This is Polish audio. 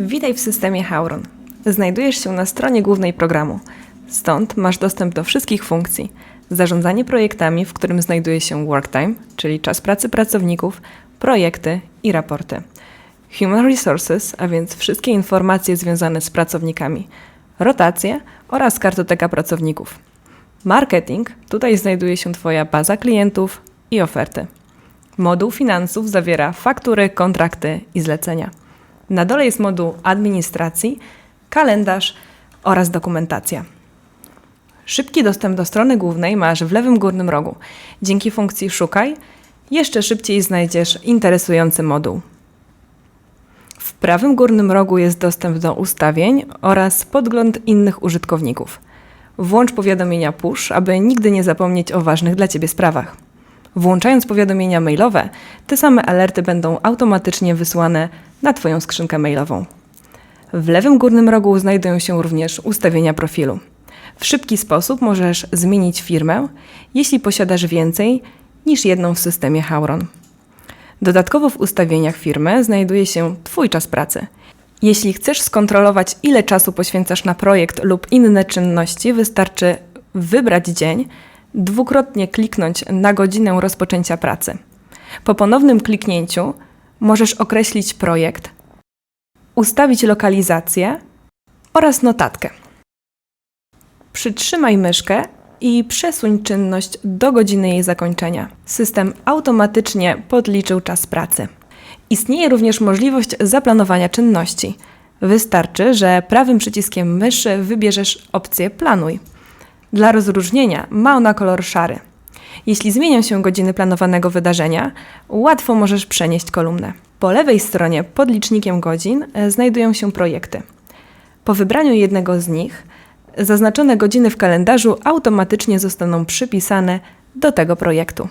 Witaj w systemie Hauron. Znajdujesz się na stronie głównej programu. Stąd masz dostęp do wszystkich funkcji. Zarządzanie projektami, w którym znajduje się worktime, czyli czas pracy pracowników, projekty i raporty. Human Resources, a więc wszystkie informacje związane z pracownikami, rotacje oraz kartoteka pracowników. Marketing, tutaj znajduje się Twoja baza klientów i oferty. Moduł finansów zawiera faktury, kontrakty i zlecenia. Na dole jest moduł administracji, kalendarz oraz dokumentacja. Szybki dostęp do strony głównej masz w lewym górnym rogu. Dzięki funkcji Szukaj jeszcze szybciej znajdziesz interesujący moduł. W prawym górnym rogu jest dostęp do ustawień oraz podgląd innych użytkowników. Włącz powiadomienia push, aby nigdy nie zapomnieć o ważnych dla Ciebie sprawach. Włączając powiadomienia mailowe, te same alerty będą automatycznie wysłane na Twoją skrzynkę mailową. W lewym górnym rogu znajdują się również ustawienia profilu. W szybki sposób możesz zmienić firmę, jeśli posiadasz więcej niż jedną w systemie Hauron. Dodatkowo w ustawieniach firmy znajduje się Twój czas pracy. Jeśli chcesz skontrolować, ile czasu poświęcasz na projekt lub inne czynności, wystarczy wybrać dzień, dwukrotnie kliknąć na godzinę rozpoczęcia pracy. Po ponownym kliknięciu możesz określić projekt, ustawić lokalizację oraz notatkę. Przytrzymaj myszkę i przesuń czynność do godziny jej zakończenia. System automatycznie podliczył czas pracy. Istnieje również możliwość zaplanowania czynności. Wystarczy, że prawym przyciskiem myszy wybierzesz opcję Planuj. Dla rozróżnienia ma ona kolor szary. Jeśli zmienią się godziny planowanego wydarzenia, łatwo możesz przenieść kolumnę. Po lewej stronie pod licznikiem godzin e, znajdują się projekty. Po wybraniu jednego z nich, zaznaczone godziny w kalendarzu automatycznie zostaną przypisane do tego projektu.